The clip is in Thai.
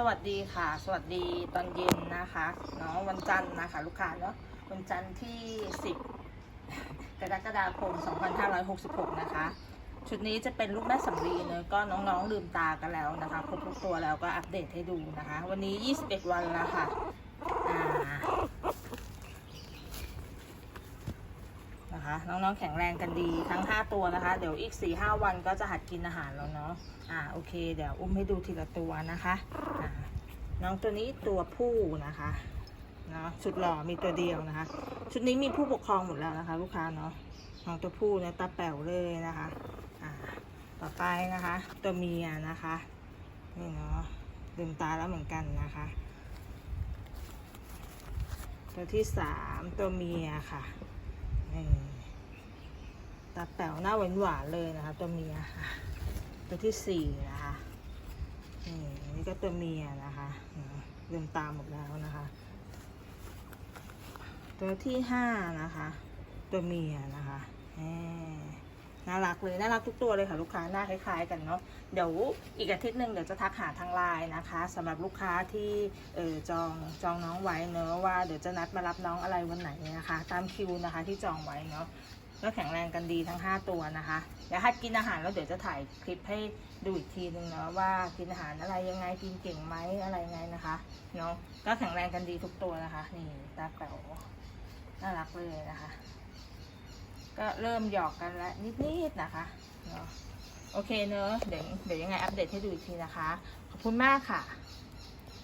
สวัสดีค่ะ สวัสดีตอนเย็นนะคะเนาะวันจันทร์นะคะ ลูกค้าเนาะวันจันทร์ที่ 10 กรกฎาคม 2566 นะคะ ชุดนี้จะเป็นลูกแม่สำลีเนาะก็น้องๆลืมตากันแล้วนะคะครบทุกตัวแล้วก็อัปเดตให้ดูนะคะ วันนี้ 21 วันแล้วค่ะอ่า นะคะ น้องๆแข็งแรงกันดีทั้ง 5 ตัวนะคะ เดี๋ยวอีก 4-5วันก็จะหัดกินอาหารแล้วเนาะอ่าโอเค เดี๋ยวอุ้มให้ดูทีละตัวนะคะอ่าน้องตัวนี้ตัวผู้นะคะเนาะชุดหล่อมีตัวเดียวนะคะ ชุดนี้มีผู้ปกครองหมดแล้วนะคะ ลูกค้าเนาะน้องตัวผู้เนี่ยตาแป๋วเลยนะคะอ่าต่อไปนะคะ ตัวเมียนะคะนี่เนาะลืมตาแล้วเหมือนกันนะคะ ตัวที่สามตัวเมียค่ะนี่ ตาแป๋วหน้าหวานหวานๆเลยนะคะตัวเมียค่ะ ตัวที่สี่นะคะนี่นี่ก็ตัวเมียนะคะอืมลืมตามหมดแล้วนะคะ ตัวที่ห้านะคะ ตัวเมียนะคะแหมน่ารักเลยน่ารักทุกตัวเลยค่ะลูกค้าหน้าคล้ายๆ กันเนาะเดี๋ยวอีกอาทิตย์หนึ่งเดี๋ยวจะทักหาทางไลน์นะคะสำหรับลูกค้าที่เออจองจองน้องไว้เนอะว่าเดี๋ยวจะนัดมารับน้องอะไรวันไหนนะคะ ตามคิวนะคะที่จองไว้เนาะ ก็แข็งแรงกันดีทั้ง 5 ตัวนะคะเดี๋ยวหัดกินอาหารแล้วเดี๋ยวจะถ่ายคลิปให้ดูอีกทีนึงเนาะว่ากินอาหารอะไรยังไงกินเก่งไหมอะไรยังไงนะคะเนาะก็แข็งแรงกันดีทุกตัวนะคะนี่ตาแป๋วน่ารักเลยนะคะ ก็เริ่มหยอกกันแล้วนิดๆนะคะเนาะโอเคเนอะเดี๋ยวเดี๋ยวยังไงอัปเดตให้ดูอีกทีนะคะ ขอบคุณมากค่ะ